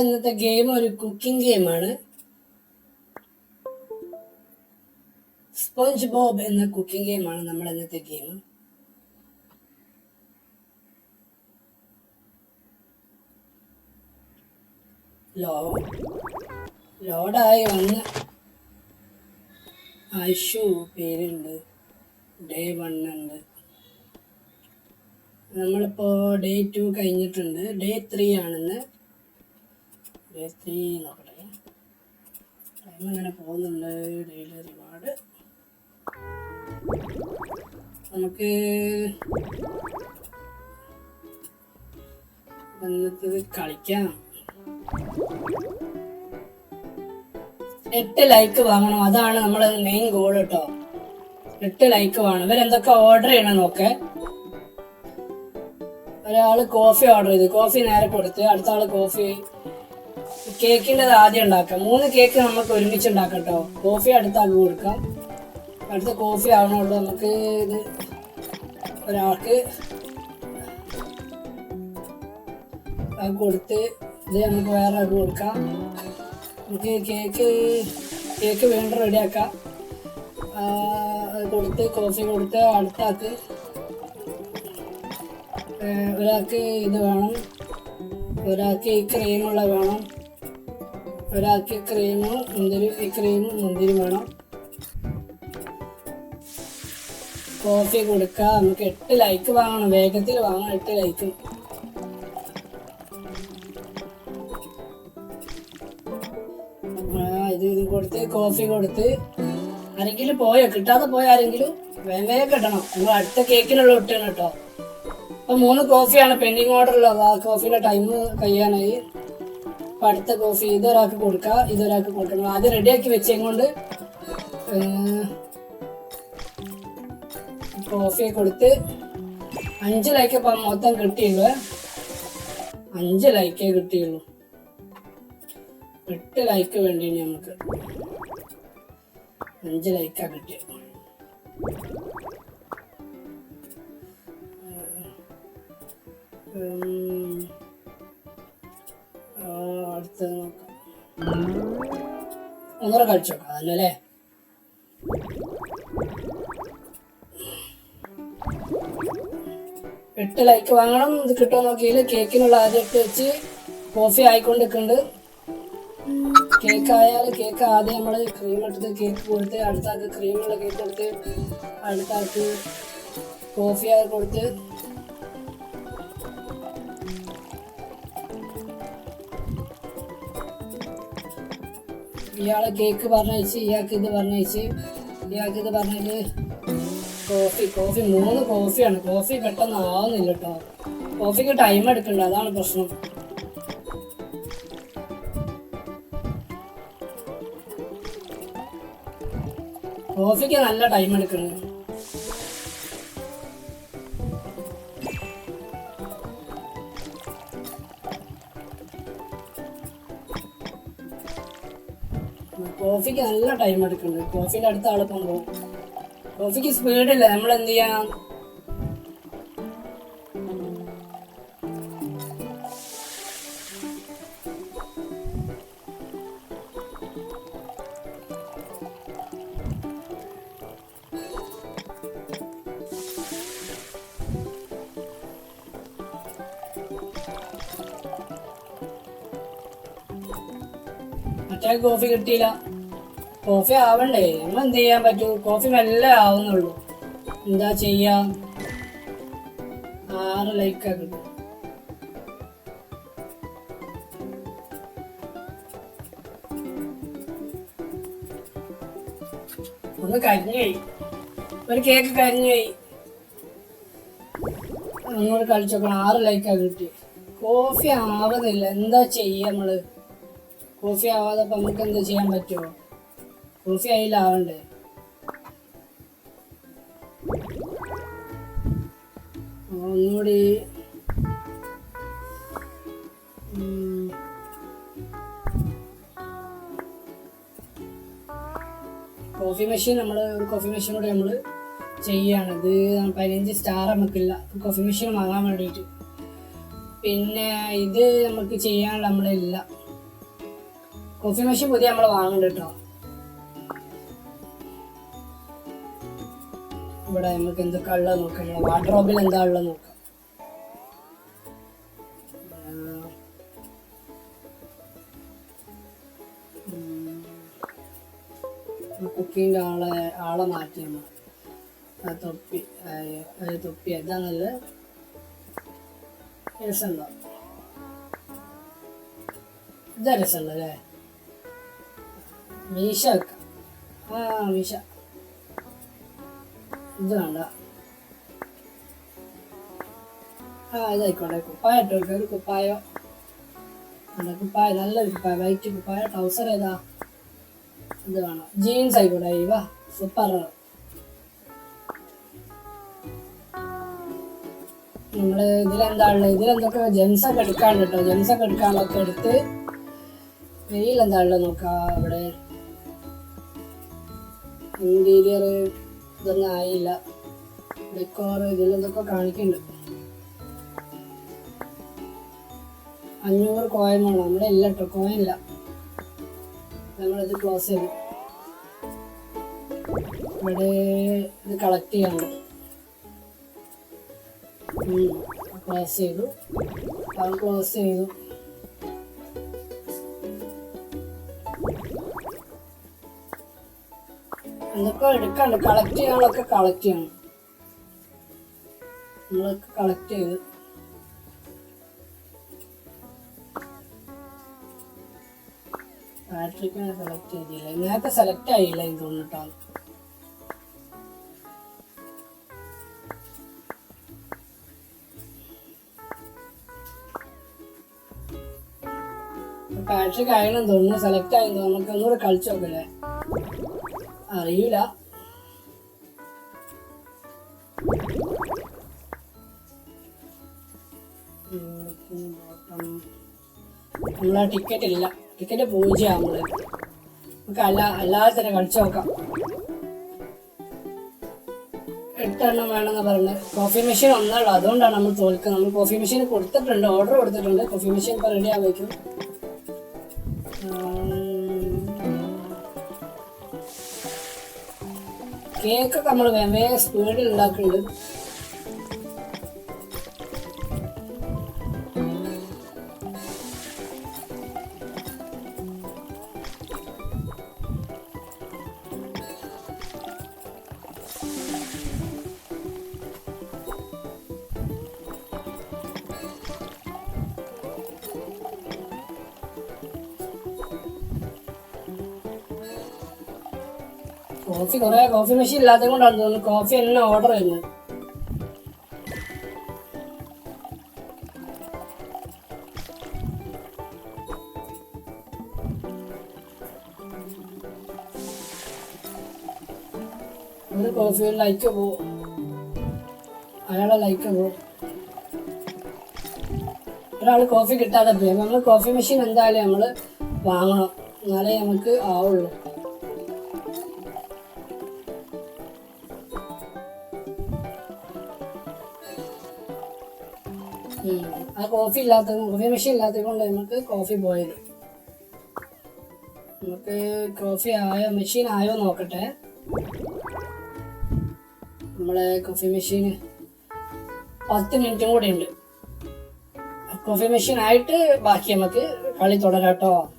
ഇന്നത്തെ ഗെയിം ഒരു കുക്കിംഗ് ഗെയിമാണ് സ്പോഞ്ച് ബോബ് എന്ന കുക്കിംഗ് ഗെയിമാണ് നമ്മൾ ഇന്നത്തെ ഗെയിം ലോ ലോഡായി വന്ന്. ഐഷു പേരുണ്ട്. ഡേ വൺ ഉണ്ട്. നമ്മളിപ്പോൾ ഡേ ടു കഴിഞ്ഞിട്ടുണ്ട്. ഡേ ത്രീ ആണെന്ന്. ഡേ ത്രീ നോക്കട്ടെ. ടൈം ഇങ്ങനെ പോകുന്നുണ്ട്. ഡെയിലി റിവാർഡ് നമുക്ക് വന്നിട്ട് കളിക്കാം. എട്ട് ലൈക്ക് വാങ്ങണം. അതാണ് നമ്മളെ മെയിൻ ഗോൾ കേട്ടോ എട്ട് ലൈക്ക് വേണം ഇവരെന്തൊക്കെ ഓർഡർ ചെയ്യണം നോക്കെ. ഒരാൾ കോഫി ഓർഡർ ചെയ്തു. കോഫി നേരെ കൊടുത്ത് അടുത്ത ആൾ കോഫി കേക്കിന്റെ ആദ്യം ഉണ്ടാക്കാം. മൂന്ന് കേക്ക് നമുക്ക് ഒരുമിച്ച് ഉണ്ടാക്കാം കേട്ടോ കോഫി അടുത്ത ആൾക്ക് കൊടുക്കാം. അടുത്ത കോഫി ആവണുള്ളൂ. നമുക്ക് ഇത് ഒരാൾക്ക് അത് കൊടുത്ത് ഇത് നമുക്ക് വേറെ അത് കൊടുക്കാം. നമുക്ക് കേക്ക് കേക്ക് വീണ്ടും റെഡിയാക്കാം അത് കൊടുത്ത് കോഫി കൊടുത്ത് അടുത്ത ആൾക്ക് ഒരാൾക്ക് ഇത് വേണം. ഒരാൾക്ക് ഈ ക്രീമുള്ള വേണം. ഒരാൾക്ക് ക്രീമും മുന്തിരി ക്രീമും മുന്തിരി വേണം? കോഫി കൊടുക്കുക നമുക്ക് എട്ട് ലൈക്ക് വാങ്ങണം. വേഗത്തിൽ വാങ്ങണം. എട്ട് ലൈക്ക് ഇത് ഇത് കൊടുത്ത് കോഫി കൊടുത്ത്. ആരെങ്കിലും പോയോ? കിട്ടാതെ പോയ ആരെങ്കിലും? വേഗം വേഗം കിട്ടണം. നമ്മൾ അടുത്ത കേക്കിനുള്ള ഇട്ടാണ് കേട്ടോ. അപ്പൊ മൂന്ന് കോഫിയാണ് പെൻഡിങ് ഓർഡർ ഉള്ളത്. ആ കോഫിയുടെ ടൈം കഴിയാനായി അപ്പൊ അടുത്ത കോഫി ഇതൊരാൾക്ക് കൊടുക്കുക ഇതൊരാൾക്ക് കൊടുക്കണം ആദ്യം റെഡിയാക്കി വെച്ചതുകൊണ്ട് കോഫിയെ കൊടുത്ത് അഞ്ച് ലൈക്ക് ഇപ്പം മൊത്തം കിട്ടിയുള്ളൂ. അഞ്ച് ലൈക്കേ കിട്ടിയുള്ളൂ. എട്ട് ലൈക്ക് വേണ്ടി നമുക്ക്. അഞ്ച് ലൈക്കാ കിട്ടിയത് ഉം. ഒന്നുകൂടെ കളിച്ചു നോക്കാം അല്ലേ? എട്ട് ലൈക്ക് വാങ്ങണം. ഇത് കിട്ടുമോ നോക്കിയില്ല. കേക്കിനുള്ള ആദ്യം ഇട്ട് വെച്ച് കോഫി ആയിക്കൊണ്ടിരിക്കുന്നുണ്ട്. കേക്ക് ആയാൽ കേക്ക് ആദ്യം നമ്മൾ ക്രീം എടുത്ത് കേക്ക് കൊടുത്ത് അടുത്ത ആൾക്ക് ക്രീമുള്ള കേക്ക് കൊടുത്ത് അടുത്ത ആൾക്ക് കോഫി ആയി കൊടുത്ത് ഇയാളെ കേക്ക് പറഞ്ഞയച്ച് ഇയാൾക്ക് ഇത് പറഞ്ഞയച്ച് ഇയാൾക്ക് ഇത് പറഞ്ഞത് കോഫി കോഫി മൂന്ന് കോഫിയാണ് കോഫി പെട്ടെന്ന് ആവുന്നില്ല കേട്ടോ കോഫിക്ക് ടൈം എടുക്കണ്ട അതാണ് പ്രശ്നം. കോഫിക്ക് നല്ല ടൈം എടുക്കണം കോഫിക്ക് നല്ല ടൈം എടുക്കുന്നുണ്ട് കോഫിന്റെ അടുത്ത ആളിപ്പം പോകും കോഫിക്ക് സ്പീഡില്ല നമ്മൾ എന്ത് ചെയ്യാം? കോഫി കിട്ടിയില്ല. കോഫി ആവണ്ടേ? നമ്മൾ എന്ത് ചെയ്യാൻ പറ്റൂ? കോഫി മെല്ലെ ആവുന്നുള്ളൂ. എന്താ ചെയ്യാം? ആറ് ലൈക്ക് കിട്ടും. ഒന്ന് കരിഞ്ഞുപോയി ഒരു കേക്ക് കരിഞ്ഞുപോയി ഒന്നുകൂടെ കളിച്ചോക്കണം. ആറ് ലൈക്കാ കിട്ടി. കോഫി ആവുന്നില്ല. എന്താ ചെയ്യാ നമ്മൾ കോഫി ആവാതെ അപ്പം നമുക്ക് എന്താ ചെയ്യാൻ പറ്റുമോ കോഫി ആയില്ലാവണ്ടേ ഒന്നുകൂടി ഉം. കോഫി മെഷീൻ നമ്മൾ കോഫി മെഷീൻ കൂടെ നമ്മൾ ചെയ്യാണ്. ഇത് പതിനഞ്ച് സ്റ്റാർ നമുക്കില്ല. കോഫി മെഷീൻ വാങ്ങാൻ വേണ്ടിയിട്ട്. പിന്നെ ഇത് നമുക്ക് ചെയ്യാനുള്ള നമ്മുടെ ഇല്ല കോഫി മെഷീൻ പുതിയ നമ്മൾ വാങ്ങുന്നുണ്ട് കേട്ടോ. ഇവിടെ നമുക്ക് എന്തൊക്കെ ഉള്ളത് നോക്കാം. നമ്മളെ എന്താ ഉള്ളത് നോക്കാം. കുക്കിംഗ് ആളെ ആളെ മാറ്റി നമ്മൾ തൊപ്പി തൊപ്പി. അതാ നല്ല രസമുണ്ടോ. ഇതാ രസമുണ്ട് അല്ലേ? മീശ വെക്കാം. ആ മീശ. ഇത് വേണ്ട. ആ ഇതായിക്കോട്ടെ. കുപ്പായ ഇട്ടോ ഒരു കുപ്പായോ? അല്ല കുപ്പായ. നല്ലൊരു കുപ്പായ. വൈറ്റ് കുപ്പായ. ട്രൗസർ ഏതാ? ഇത് വേണം. ജീൻസ് ആയിക്കോട്ടെ വാ. സൂപ്പർ. നമ്മൾ ഇതിലെന്താ ഉള്ളത് ഇതിലെന്തൊക്കെ ജെൻസ് ഒക്കെ എടുക്കാണ്ട് കേട്ടോ ജെൻസ് ഒക്കെ എടുക്കാനുള്ളതൊക്കെ എടുത്ത് വെയിലെന്താ ഉള്ളത് നോക്കാം അവിടെ? ഇന്റീരിയർ ഇതൊന്നും ആയില്ല. ഡെക്കോർ ഇതിലൊക്കെ കാണിക്കുന്നുണ്ട് അഞ്ഞൂറ് കോയിൻ വേണം. നമ്മുടെ ഇല്ല കേട്ടോ കോയിൻ ഇല്ല. നമ്മളിത് ക്ലോസ് ചെയ്തു. ഇവിടെ ഇത് കളക്ട് ചെയ്യാണ് ക്ലോസ് ചെയ്തു. ക്ലോസ് ചെയ്തു. എന്തൊക്കെ എടുക്കണ്ട് കളക്ട് ചെയ്യാനുള്ളൊക്കെ കളക്ട് ചെയ്യണം. നമ്മളൊക്കെ കളക്ട് ചെയ്ത്. ബാറ്ററിക്ക് സെലക്ട് ചെയ്തില്ല. നേരത്തെ സെലക്ട് ആയില്ല എന്ന് തോന്നിട്ടോ ബാറ്ററി കഴിയണം തോന്നുന്നു സെലക്ട് ആയി തോന്നുന്നു. ഒന്നുകൂടെ കളിച്ചു നോക്കല്ലേ? അറിയില്ല നമ്മളെ ടിക്കറ്റ് ഇല്ല. ടിക്കറ്റ് പൂജ്യം നമ്മൾ നമുക്ക് അല്ല അല്ലാതെ തന്നെ കളിച്ചു നോക്കാം. എട്ടെണ്ണം വേണമെന്ന് പറഞ്ഞത് കോഫി മെഷീൻ ഒന്നുള്ളൂ. അതുകൊണ്ടാണ് നമ്മൾ തോൽക്കുന്നത്. നമ്മൾ കോഫി മെഷീൻ കൊടുത്തിട്ടുണ്ട് ഓർഡർ കൊടുത്തിട്ടുണ്ട്. കോഫി മെഷീൻ ഇപ്പോൾ റെഡി കേക്കൊക്കെ നമ്മൾ വേഗം സ്പീഡിൽ ഉണ്ടാക്കുന്നുണ്ട് കോഫി കുറെ കോഫി മെഷീൻ ഇല്ലാത്തത് കൊണ്ടാണ് തോന്നുന്നു കോഫി എല്ലാം ഓർഡർ ചെയ്യുന്നത് ഒരു കോഫി കിട്ടാതെ പോയി. നമ്മൾ കോഫി മെഷീൻ എന്തായാലും നമ്മൾ വാങ്ങണം. എന്നാലേ നമുക്ക് ആവുള്ളൂ. ആ കോഫി ഇല്ലാത്തത് കോഫി മെഷീൻ ഇല്ലാത്തത് കൊണ്ട് നമുക്ക് കോഫി പോയത് നമുക്ക് കോഫി ആയോ മെഷീൻ ആയോ നോക്കട്ടെ. നമ്മളെ കോഫി മെഷീൻ പത്ത് മിനിറ്റും കൂടെ ഉണ്ട്. കോഫി മെഷീൻ ആയിട്ട് ബാക്കി നമുക്ക് കളി തുടരാട്ടോ